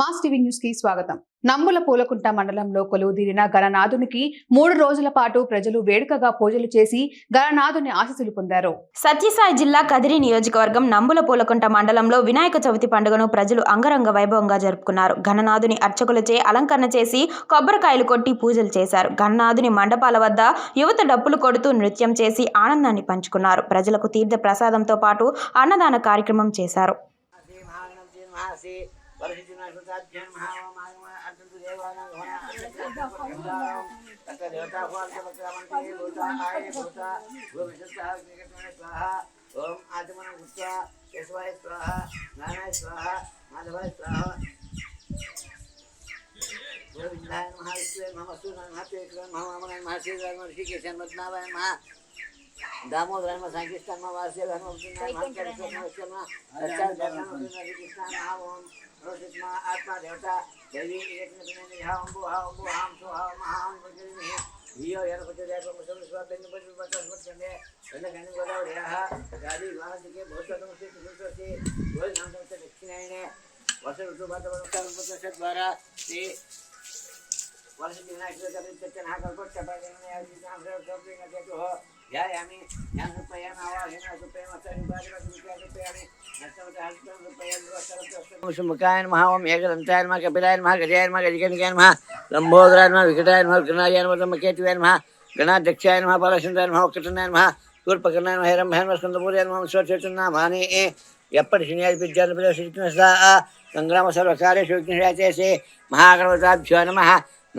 Mass TV న్యూస్కి స్వాగతం. నంబుల పూలకుంట మండలంలో కొలువుదీరిన గణనాథునికి మూడు రోజుల పాటు ప్రజలు వేడుకగా పూజలు చేసి గణనాథుని ఆశీస్సులు పొందారు. సత్యసాయి జిల్లా కదిరి నియోజకవర్గం నంబుల పూలకుంట మండలంలో వినాయక చవితి పండుగను ప్రజలు అంగరంగ వైభవంగా జరుపుకున్నారు. గణనాథుని అర్చకులచే అలంకరణ చేసి కొబ్బరికాయలు కొట్టి పూజలు చేశారు. గణనాథుని మండపాల వద్ద యువత డప్పులు కొడుతూ నృత్యం చేసి ఆనందాన్ని పంచుకున్నారు. ప్రజలకు తీర్థ ప్రసాదంతో పాటు అన్నదాన కార్యక్రమం చేశారు. శ్రీ మహాగణం శ్రీ మహాశ్రీ వరసిద్ధి నక్షత్రాభ్యం మహామాయ అత్యంత దేవానాం ఘన అత్యంత తక్క దేవతాహ్వాన్ చక్రమంతే భూతాయ భూత భూమిషత్తాహ दामोदरम संकीर्तन वास्य धर्मकृष्णा आत्मा देवता देवी धियो यर्पतिदेवमुसंस्वापिन्दुपतिपतस्वत्सन्दे गादिवाहन्तिके भूतनमस्ति सुसुसस्ति भोजनान्तमस्य दक्षिणायने वर्षऋतुभातवरुषद्वारा ते वर्षदिनाश्वकल्पच्चनः कल्पच्चपदिनाश्वकल्पिङ्गतेतुः నమః వామనాయ నమః శ్రీధరాయ నమః ఋషికేశాయ నమః పద్మావాయ నమః దామోదరాయ నమః సంకీర్తన నమః వాసుదేవాయ నమః విష్ణువాయ నమః కేశవాయ నమః విష్ణువాయ నమః అచ్చాయ దర్శనం కృష్ణ కృష్ణ నమః ఓం రోషిత్మా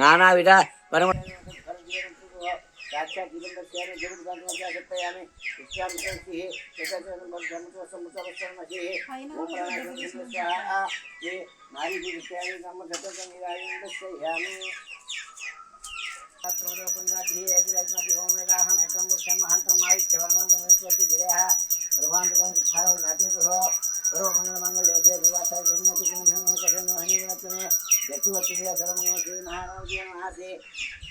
ఆత్మా దేవత अच्छा जीवन में क्या ज़रूर बात में क्या करता है हमें बस्याने जीवन बांधवाच्या अभिप्रायाने इच्छामृतांची हे त्याच्या समुद्रावसरणाची हे गोप्राणाचा हे नारी विद्याने नामधताचा निराळी ह्याने सर्वमंगलमंगल सर्वमंगल